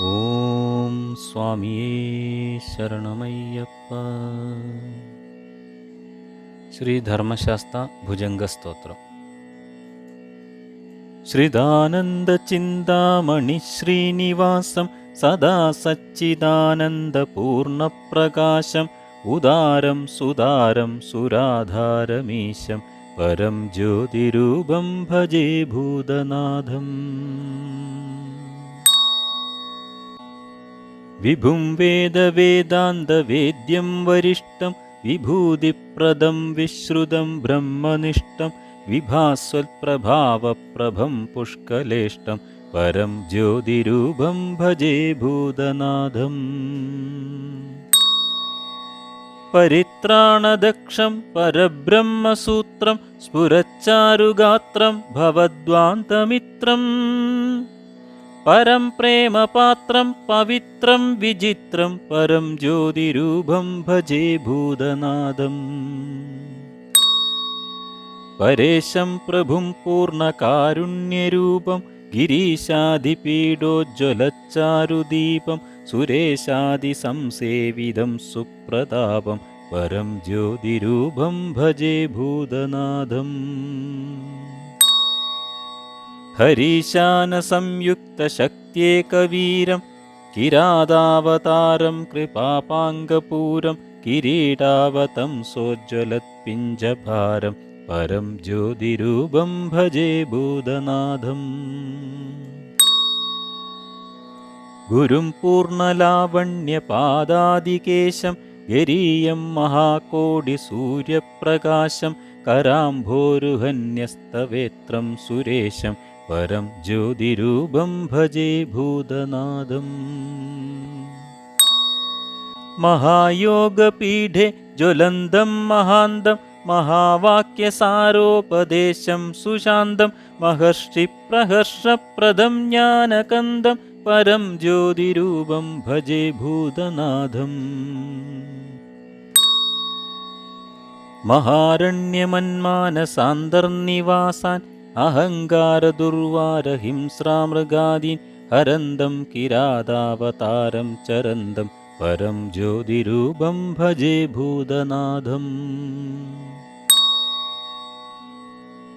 ॐ स्वामिये शरणमय्यप्प। श्रीधर्मशास्त्र भुजङ्गस्तोत्र श्रीदानन्दचिन्तामणिश्रीनिवासं सदा सच्चिदानन्दपूर्णप्रकाशम् उदारं सुदारं सुराधारमीशं परं ज्योतिरूपं भजे भूतनाथम्। വിഭും വേദവേദാന്തവേദ്യം വരിഷ്ടം വിഭൂതിപ്രദം വിശ്രുതം ബ്രഹ്മനിഷ്ടം വിഭാസ്വൽപ്രഭാവപ്രഭം പുഷ്കലേഷ്ടം പരം ജ്യോതിരൂപം ഭജേ ഭൂതനാഥം. പരിത്രാണദക്ഷം പരബ്രഹ്മസൂത്രം സ്ഫുരച്ചാരുഗാത്രം ഭവദ്വാന്തമിത്രം. പരം പ്രേമപാത്രം പവിത്രം വിചിത്രം പരം ജ്യോതിരൂപം ഭജേ ഭൂതനാഥം പരേശം പ്രഭും പൂർണകാരുണ്യരൂപം ഗിരീശാദിപീഡോജ്വലച്ചാരുദീപം സുരേശാദിസംസേവിതം സുപ്രതാപം പരം ജ്യോതിരൂപം ഭജേ ഭൂതനാഥം ഹരീശാനസംയുക്തശക്ത്യേകവീരം കിരാതാവതാരം കൃപാപാങ്കപൂരം കിരീടാവതം സോജ്വലത്പിഞ്ചഭാരം പരം ജ്യോതിരൂപം ഭജേ ഭൂതനാഥം. ഗുരും പൂർണലാവണ്യപാദാദികേശം ഗരീയം മഹാകോടി സൂര്യപ്രകാശം കരാംഭോരുഹന്യസ്തവേത്രം സുരേശം പരം ജ്യോതിരൂപം ഭജേ ഭൂതനാഥം മഹായോഗപീഠേ ജ്വലന്തം മഹാന്തം മഹാവാക്യസാരോപദേശം സുശാന്തം മഹർഷിപ്രഹർഷപ്രദം ജ്ഞാനകന്ദം പരം ജ്യോതിരൂപം ഭജേ ഭൂതനാഥം മഹാരണ്യമന്മാനസാന്തർനിവാസാൻ അഹങ്കാരദുർവാരഹിംസ്രാമൃഗാദീൻ ഹരന്തം കിരാതാവതാരം ചരന്തം പരം ജ്യോതിരൂപം ഭജേ ഭൂതനാഥം.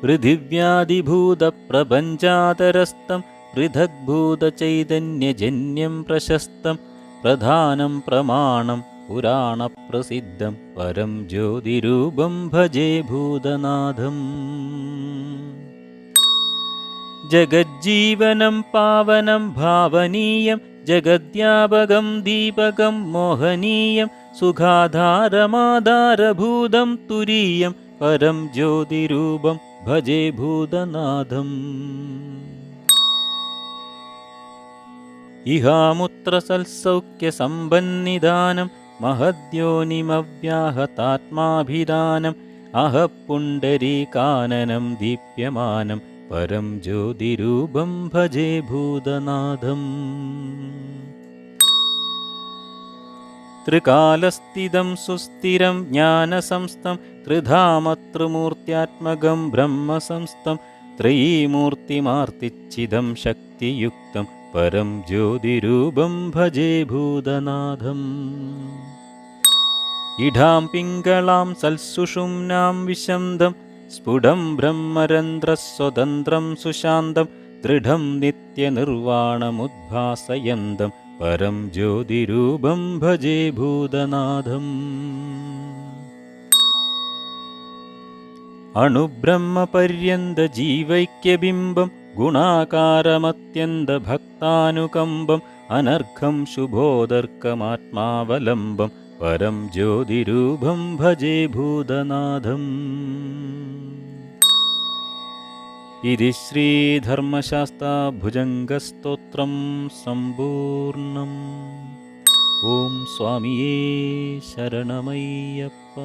പൃഥിവ്യാദിഭൂതപ്രപഞ്ചാതരസ്തം പൃഥഗ്ഭൂതചൈതന്യജന്യം പ്രശസ്തം പ്രധാനം പ്രമാണം പുരാണപ്രസിദ്ധം പരം ജ്യോതിരൂപം ഭജേ ഭൂതനാഥം. ജഗജ്ജീവനം പാവനം ഭാവനീയം ജഗദ്യാപകം ദീപകം മോഹനീയം സുഖാധാരമാധാരഭൂതം തുരീയം പരം ജ്യോതിരൂപം ഭജേ ഭൂതനാഥം. ഇഹാമുത്രസൽസൗഖ്യസമ്പന്നിദാനം മഹദ്യോനിമവ്യാഹതാത്മാഭിധാനം अह पुण्डरीकाननं ദീപ്യമാനം. പരം ജ്യോതിരൂപം ഭജേ ഭൂതനാഥം. ത്രികാലസ്ഥിതം സുസ്ഥിരം ജ്ഞാനസംസ്ഥം ത്രിധാമത്രിമൂർത്തിയാത്മകം ബ്രഹ്മസംസ്ഥം ത്രയീമൂർത്തിമാർത്തിച്ചിദം ശക്തിയുക്തം പരം ജ്യോതിരൂപം ഭജേ ഭൂതനാഥം. ഇഢാം പിംഗളാം സൽസുഷുംനാം വിശന്തം സ്ഫുടം ബ്രഹ്മരന്ധ്രസ്വതന്ത്രം സുശാന്തം ദൃഢം നിത്യനിർവാണമുദ്ഭാസയന്തം പരം ജ്യോതിരൂപം ഭജേ ഭൂതനാഥം. അണുബ്രഹ്മപര്യന്തജീവൈക്യബിംബം ഗുണാകാരമത്യന്തഭക്താനുകമ്പം അനർഘം ശുഭോദർക്കമാത്മാവലംബം പരം ജ്യോതിരൂപം ഭജേ ഭൂതനാഥം. इति श्रीधर्मशास्त्राभुजङ्गस्तोत्रं सम्पूर्णम् ॐ स्वामिये शरणमय्यप्प